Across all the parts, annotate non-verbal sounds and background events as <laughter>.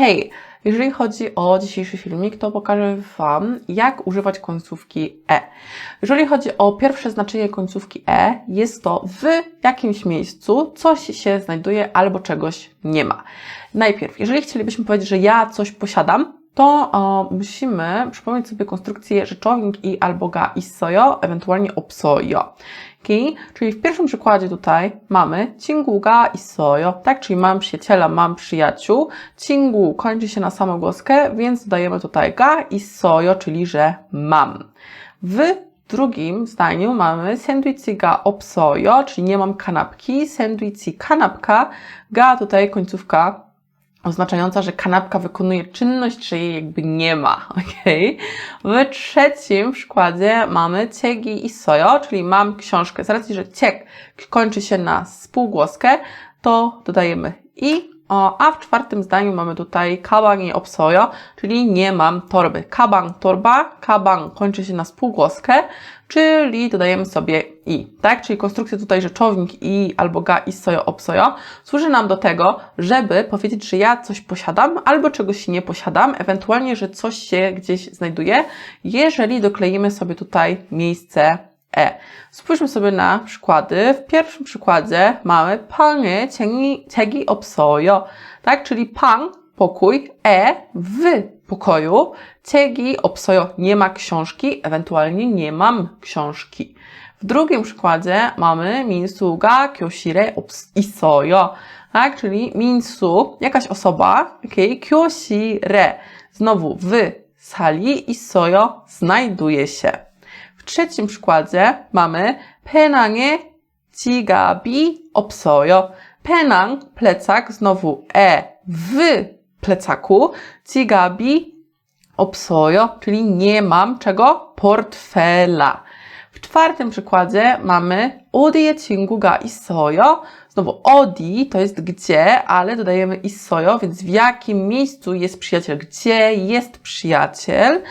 Hej, jeżeli chodzi o dzisiejszy filmik, to pokażę Wam, jak używać końcówki e. Jeżeli chodzi o pierwsze znaczenie końcówki e, jest to w jakimś miejscu coś się znajduje albo czegoś nie ma. Najpierw, jeżeli chcielibyśmy powiedzieć, że ja coś posiadam, to e, musimy przypomnieć sobie konstrukcję rzeczownik i albo ga i sojo, ewentualnie obsojo. Okay? Czyli w pierwszym przykładzie tutaj mamy cingu, ga i sojo, tak? Czyli mam przyjaciela, mam przyjaciół. Cingu kończy się na samogłoskę, więc dodajemy tutaj ga i sojo, czyli że mam. W drugim zdaniu mamy sandwichi ga obsojo, czyli nie mam kanapki, sandwichi kanapka, ga tutaj końcówka oznaczająca, że kanapka wykonuje czynność, że jej jakby nie ma, <laughs> ok? W trzecim przykładzie mamy ciegi i sojo, czyli mam książkę. Z racji, że ciek kończy się na spółgłoskę, to dodajemy i, a w czwartym zdaniu mamy tutaj kabang i obsojo, czyli nie mam torby. Kabang, torba, kabang kończy się na spółgłoskę, czyli dodajemy sobie i, tak? Czyli konstrukcja tutaj rzeczownik i albo ga, i sojo, obsojo służy nam do tego, żeby powiedzieć, że ja coś posiadam albo czegoś nie posiadam, ewentualnie, że coś się gdzieś znajduje, jeżeli dokleimy sobie tutaj miejsce e. Spójrzmy sobie na przykłady. W pierwszym przykładzie mamy panie ciegi, obsojo, tak? Czyli pan, pokój, e, w pokoju, ciegi obsojo, nie ma książki, ewentualnie nie mam książki. W drugim przykładzie mamy minsuga kyoshire isoyo, tak? Czyli minsu, jakaś osoba, okay? kyoshire, znowu w sali isoyo znajduje się W trzecim przykładzie mamy penang에 지갑이 없어요. penang, plecak, znowu e w plecaku, 지갑이 없어요, czyli nie mam czego? Portfela. W czwartym przykładzie mamy 어디에 친구가 있어요. Znowu odi to jest gdzie, ale dodajemy 있어요, więc w jakim miejscu jest przyjaciel, gdzie jest przyjaciel.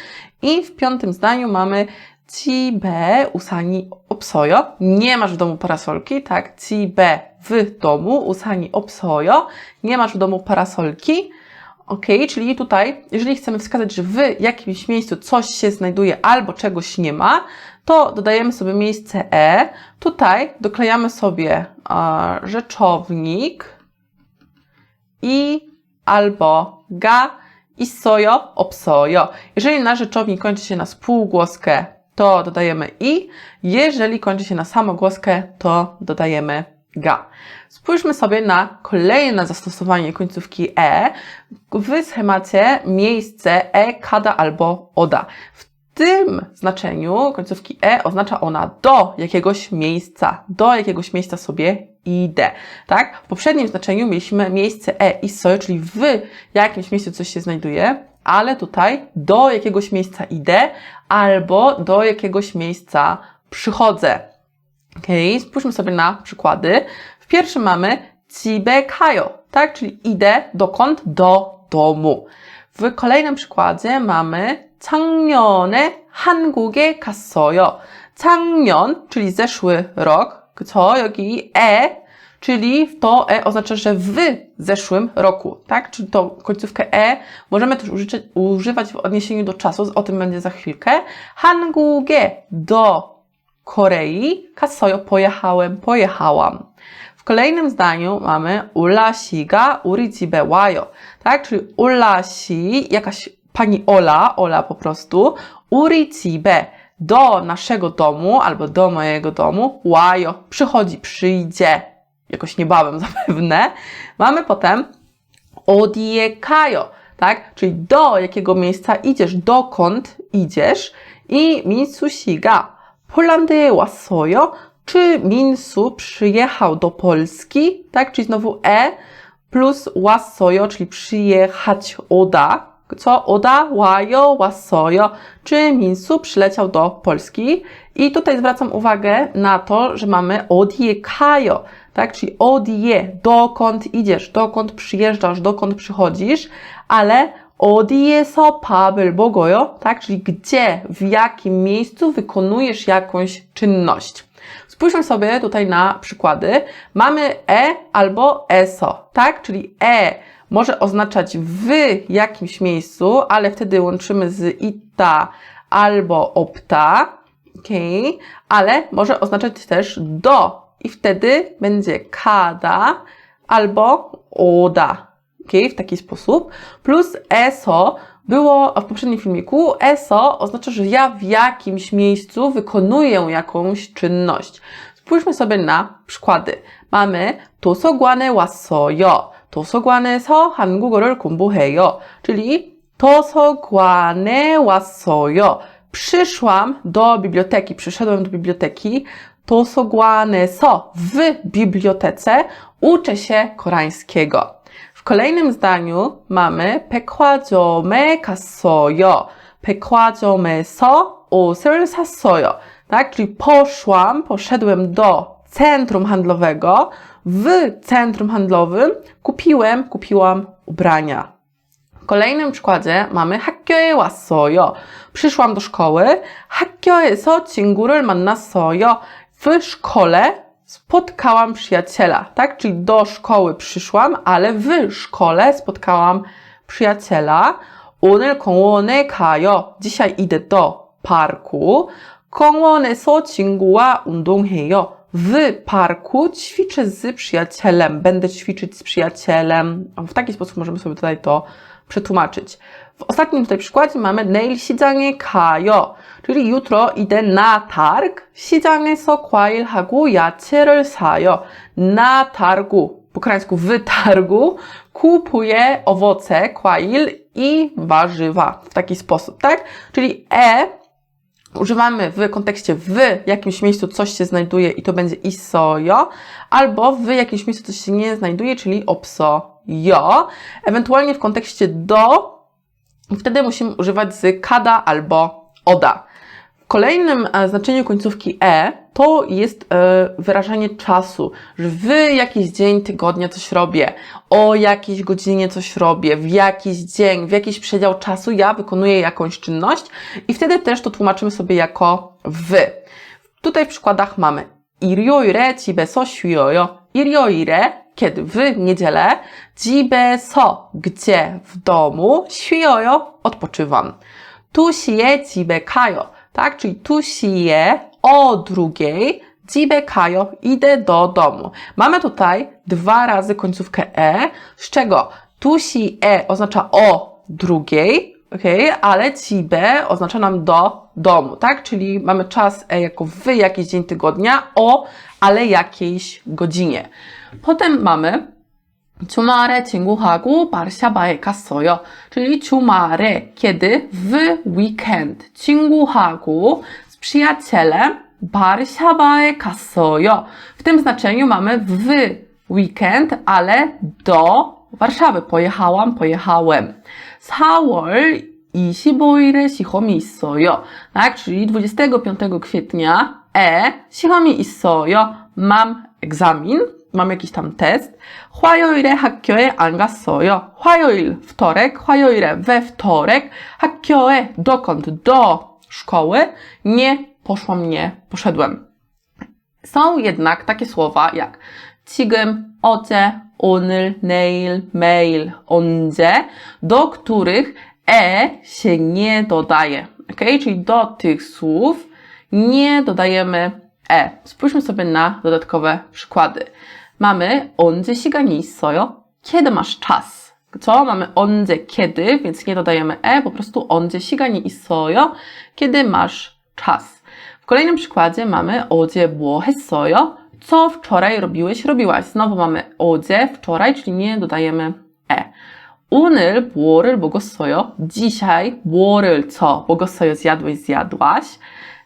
I w piątym zdaniu mamy ciebie usani obsojo. Nie masz w domu parasolki, tak? Ciebie w domu usani obsojo. Nie masz w domu parasolki. Ok, czyli tutaj, jeżeli chcemy wskazać, że w jakimś miejscu coś się znajduje albo czegoś nie ma, to dodajemy sobie miejsce e. Tutaj doklejamy sobie e, rzeczownik i albo ga i sojo obsojo. Jeżeli nasz rzeczownik kończy się na spółgłoskę to dodajemy i. Jeżeli kończy się na samogłoskę, to dodajemy ga. Spójrzmy sobie na kolejne zastosowanie końcówki e w schemacie miejsce e, kada albo oda. W tym znaczeniu końcówki e oznacza ona do jakiegoś miejsca, do jakiegoś miejsca sobie idę, tak? W poprzednim znaczeniu mieliśmy miejsce e i sojo, czyli w jakimś miejscu coś się znajduje, ale tutaj do jakiegoś miejsca idę albo do jakiegoś miejsca przychodzę. Ok, spójrzmy sobie na przykłady. W pierwszym mamy 집에 가요, tak? Czyli idę dokąd? Do domu. W kolejnym przykładzie mamy 작년에 한국에 갔어요. 작년, czyli zeszły rok, co? 여기 e, czyli to e oznacza, że w zeszłym roku, tak? Czyli tą końcówkę e możemy też używać w odniesieniu do czasu, o tym będzie za chwilkę. Hangugie do Korei, kasoyo pojechałem, pojechałam. W kolejnym zdaniu mamy ulasiga uri jibe wajo, tak? Czyli ulasi, jakaś pani Ola, Ola po prostu, uri jibe, do naszego domu albo do mojego domu, wajo, przychodzi, przyjdzie jakoś niebawem <laughs> zapewne, mamy potem odiekajo, tak? Czyli do jakiego miejsca idziesz, dokąd idziesz i minsusiga Polandyje wasojo, czy Minsu przyjechał do Polski, tak? Czyli znowu e plus wasojo, czyli przyjechać oda, Co? Oda, 와요, 왔어요. Czy Minsu przyleciał do Polski? I tutaj zwracam uwagę na to, że mamy 어디에 가요, tak? Czyli 어디에, dokąd idziesz, dokąd przyjeżdżasz, dokąd przychodzisz, ale 어디에서 밥을 먹어요? Tak? Czyli gdzie, w jakim miejscu wykonujesz jakąś czynność. Spójrzmy sobie tutaj na przykłady. Mamy e albo eso, tak? Czyli e może oznaczać w jakimś miejscu, ale wtedy łączymy z ita albo opta, okay? ale może oznaczać też do i wtedy będzie kada albo oda, okay? w taki sposób. Plus eso było w poprzednim filmiku, eso oznacza, że ja w jakimś miejscu wykonuję jakąś czynność. Spójrzmy sobie na przykłady. mamy 도서관에 왔어요. 도서관에서 한국어를 공부해요. czyli 도서관에 왔어요. Przyszłam do biblioteki, przyszedłem do biblioteki. 도서관에서 w bibliotece uczę się koreańskiego. W kolejnym zdaniu mamy 백화점에 갔어요. 백화점에서 옷을 샀어요. Tak? Czyli poszłam, poszedłem do centrum handlowego. W centrum handlowym kupiłem, kupiłam ubrania. W kolejnym przykładzie mamy 학교에 왔어요. Przyszłam do szkoły. 학교에서 친구를 만났어요. W szkole spotkałam przyjaciela, tak? Czyli do szkoły przyszłam, ale w szkole spotkałam przyjaciela. 오늘 공원에 가요. Dzisiaj idę do parku. 공원에서 친구와 운동해요. W parku ćwiczę z przyjacielem. Będę ćwiczyć z przyjacielem. W taki sposób możemy sobie tutaj to przetłumaczyć. W ostatnim tutaj przykładzie mamy 내일 시장에 가요. czyli jutro idę na targ. 시장에서 과일하고 야채를 사요. Na targu, po koreańsku w targu, kupuję owoce, kwail i warzywa w taki sposób, tak? Czyli e używamy w kontekście w jakimś miejscu coś się znajduje i to będzie isojo, albo w jakimś miejscu coś się nie znajduje, czyli opsojo. Ewentualnie w kontekście do, wtedy musimy używać z kada albo oda Kolejnym e, znaczeniu końcówki e to jest e, wyrażanie czasu, że w jakiś dzień tygodnia coś robię, o jakiejś godzinie coś robię, w jakiś dzień, w jakiś przedział czasu ja wykonuję jakąś czynność i wtedy też to tłumaczymy sobie jako wy. Tutaj w przykładach mamy irioire, cibe so, shuiojo, irioire, kiedy w niedzielę, cibe so, gdzie w domu, shuiojo, odpoczywam. Tu sieci bekajo tak? Czyli tu siję o drugiej, jibe kajo, idę do domu. Mamy tutaj dwa razy końcówkę e, z czego tusi e oznacza o drugiej, okay? ale cibe oznacza nam do domu, tak? Czyli mamy czas e jako wy, jakiś dzień tygodnia, o, ale jakiejś godzinie. Potem mamy 주말에 친구하고 바르샤바에 갔어요. czyli 주말에, kiedy w weekend 친구하고 z przyjacielem 바르샤바에 갔어요. W tym znaczeniu mamy w weekend, ale do Warszawy. pojechałam, pojechałem. 4월 25일에 시험이 있어요. Tak, czyli 25 kwietnia e 시험이 있어요. Mam egzamin mam jakiś tam test. 화요일에 학교에 안 갔어요. 화요일, wtorek, 화요일에 we wtorek, 학교에 dokąd, do szkoły, nie poszłam, nie poszedłem. Są jednak takie słowa jak 지금, 어제, 오늘, 내일, 매일, 언제, do których e się nie dodaje. Ok? Czyli do tych słów nie dodajemy e. Spójrzmy sobie na dodatkowe przykłady. mamy 언제 시간이 있어요? Kiedy masz czas? Co? Mamy 언제, kiedy, więc nie dodajemy e, po prostu 언제 시간이 있어요? Kiedy masz czas? W kolejnym przykładzie mamy 어제 뭐 했어요? Co wczoraj robiłeś, robiłaś? Znowu mamy 어제, wczoraj, czyli nie dodajemy e. 오늘 뭐를 먹었어요? Dzisiaj 뭐를 co? 먹었어요, zjadłeś, zjadłaś.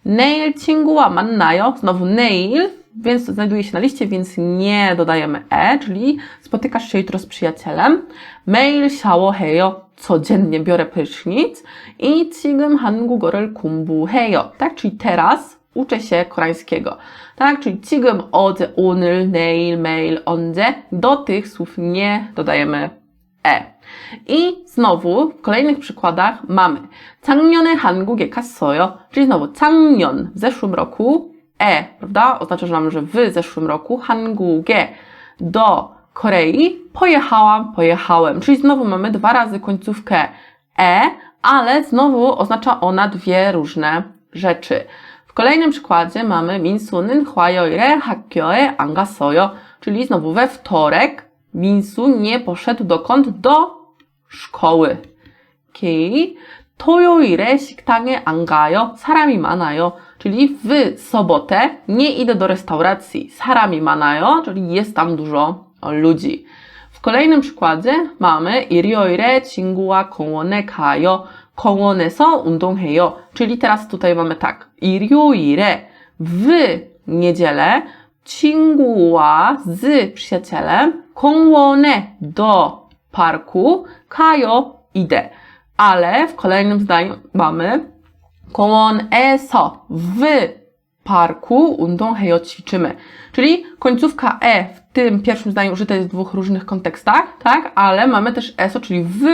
내일 친구와 만나요? Znowu 내일, więc znajduje się na liście, więc nie dodajemy e, czyli spotykasz się jutro z przyjacielem. 매일 샤워해요. codziennie biorę prysznic i 지금 한국어를 공부해요. Tak, czyli teraz uczę się koreańskiego. Tak, czyli 지금, 어제, 오늘, 내일, 매일, 언제. Do tych słów nie dodajemy e. I znowu w kolejnych przykładach mamy 작년에 한국에 갔어요. Czyli znowu 작년 w zeszłym roku e, prawda? Oznacza, że mamy, że w zeszłym roku 한국에 do Korei pojechałam, pojechałem. Czyli znowu mamy dwa razy końcówkę e, ale znowu oznacza ona dwie różne rzeczy. W kolejnym przykładzie mamy 민수는 화요일에 학교에 안 갔어요. Czyli znowu we wtorek Minsu nie poszedł dokąd? Do szkoły. 오케이. 토요일에 식당에 안 가요. 사람이 많아요. Czyli w sobotę nie idę do restauracji. 사람이 많아요. Czyli jest tam dużo ludzi. W kolejnym przykładzie mamy 일요일에 친구와 공원에 가요. 공원에서 운동해요. Czyli teraz tutaj mamy tak. 일요일에 w niedzielę 친구와 z przyjacielem 공원에 do parku 가요. Idę. Ale w kolejnym zdaniu mamy 공원에서 w parku 운동해요 ćwiczymy. Czyli końcówka e w tym pierwszym zdaniu użyte jest w dwóch różnych kontekstach, tak? Ale mamy też eso, czyli w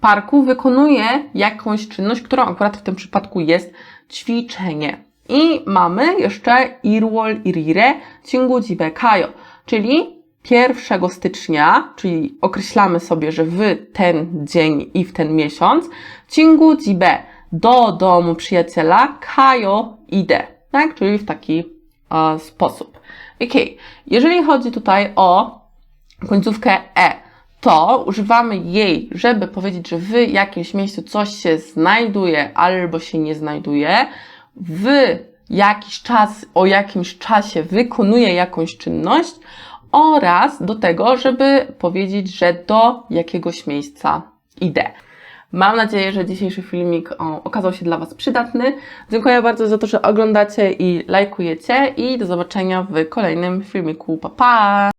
parku wykonuje jakąś czynność, którą akurat w tym przypadku jest ćwiczenie. I mamy jeszcze 1월 1일에 친구 집에 가요. Czyli 1 stycznia, czyli określamy sobie, że w ten dzień i w ten miesiąc, 친구 집에 do domu przyjaciela kajo idę, tak? Czyli w taki sposób. Ok, jeżeli chodzi tutaj o końcówkę e, to używamy jej, żeby powiedzieć, że w jakimś miejscu coś się znajduje albo się nie znajduje, w jakiś czas, o jakimś czasie wykonuje jakąś czynność oraz do tego, żeby powiedzieć, że do jakiegoś miejsca idę. Mam nadzieję, że dzisiejszy filmik o, okazał się dla Was przydatny. Dziękuję bardzo za to, że oglądacie i lajkujecie i do zobaczenia w kolejnym filmiku. Pa, pa!